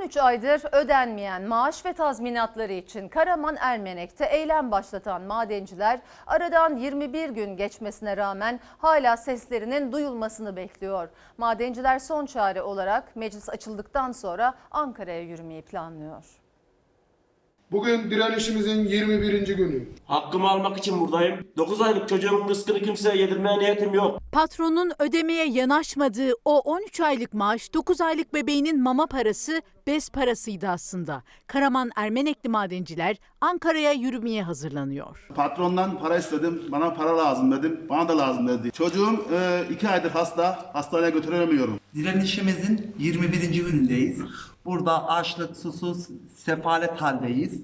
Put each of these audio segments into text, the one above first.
13 aydır ödenmeyen maaş ve tazminatları için Karaman Ermenek'te eylem başlatan madenciler aradan 21 gün geçmesine rağmen hala seslerinin duyulmasını bekliyor. Madenciler son çare olarak meclis açıldıktan sonra Ankara'ya yürümeyi planlıyor. Bugün direnişimizin 21. günü. Hakkımı almak için buradayım. 9 aylık çocuğumun rızkını kimseye yedirmeye niyetim yok. Patronun ödemeye yanaşmadığı o 13 aylık maaş 9 aylık bebeğinin mama parası bez parasıydı aslında. Karaman Ermenekli madenciler Ankara'ya yürümeye hazırlanıyor. Patrondan para istedim. Bana para lazım dedim. Bana da lazım dedi. Çocuğum e, iki aydır hasta. Hastaneye götüremiyorum. Direnişimizin 21. günündeyiz. Burada açlık, susuz, sefalet haldeyiz.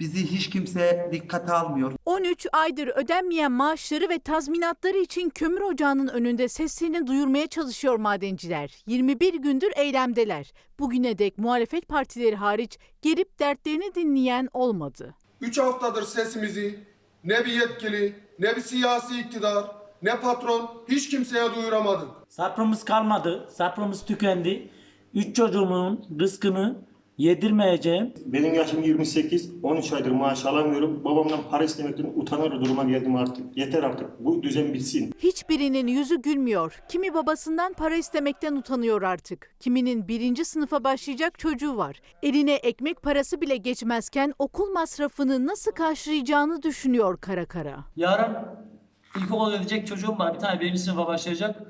Bizi hiç kimse dikkate almıyor. 13 aydır ödenmeyen maaşları ve tazminatları için kömür ocağının önünde seslerini duyurmaya çalışıyor madenciler. 21 gündür eylemdeler. Bugüne dek muhalefet partileri hariç gelip dertlerini dinleyen olmadı. 3 haftadır sesimizi ne bir yetkili, ne bir siyasi iktidar, ne patron hiç kimseye duyuramadık. Sabrımız kalmadı. Sabrımız tükendi. Üç çocuğumun rızkını yedirmeyeceğim. Benim yaşım 28, 13 aydır maaş alamıyorum. Babamdan para istemekten utanır duruma geldim artık. Yeter artık. Bu düzen bitsin. Hiçbirinin yüzü gülmüyor. Kimi babasından para istemekten utanıyor artık. Kiminin birinci sınıfa başlayacak çocuğu var. Eline ekmek parası bile geçmezken okul masrafını nasıl karşılayacağını düşünüyor kara kara. Yarın ilkokula gidecek çocuğum var. Bir tane birinci sınıfa başlayacak.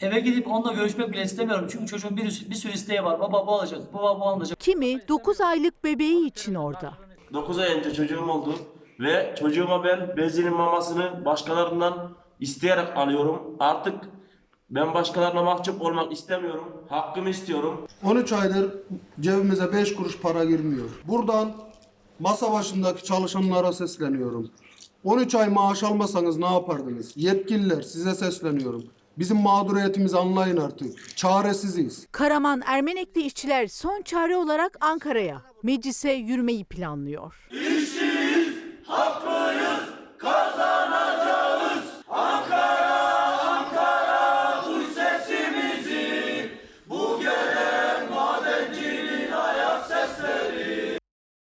Eve gidip onunla görüşmek bile istemiyorum. Çünkü çocuğun bir, bir sürü isteği var. Baba bu alacak, baba bu alacak. Kimi 9 aylık bebeği için orada. 9 ay önce çocuğum oldu. Ve çocuğuma ben bezinin mamasını başkalarından isteyerek alıyorum. Artık ben başkalarına mahcup olmak istemiyorum. Hakkımı istiyorum. 13 aydır cebimize 5 kuruş para girmiyor. Buradan masa başındaki çalışanlara sesleniyorum. 13 ay maaş almasanız ne yapardınız? Yetkililer size sesleniyorum. Bizim mağduriyetimizi anlayın artık. Çaresiziz. Karaman Ermenekli işçiler son çare olarak Ankara'ya, meclise yürümeyi planlıyor.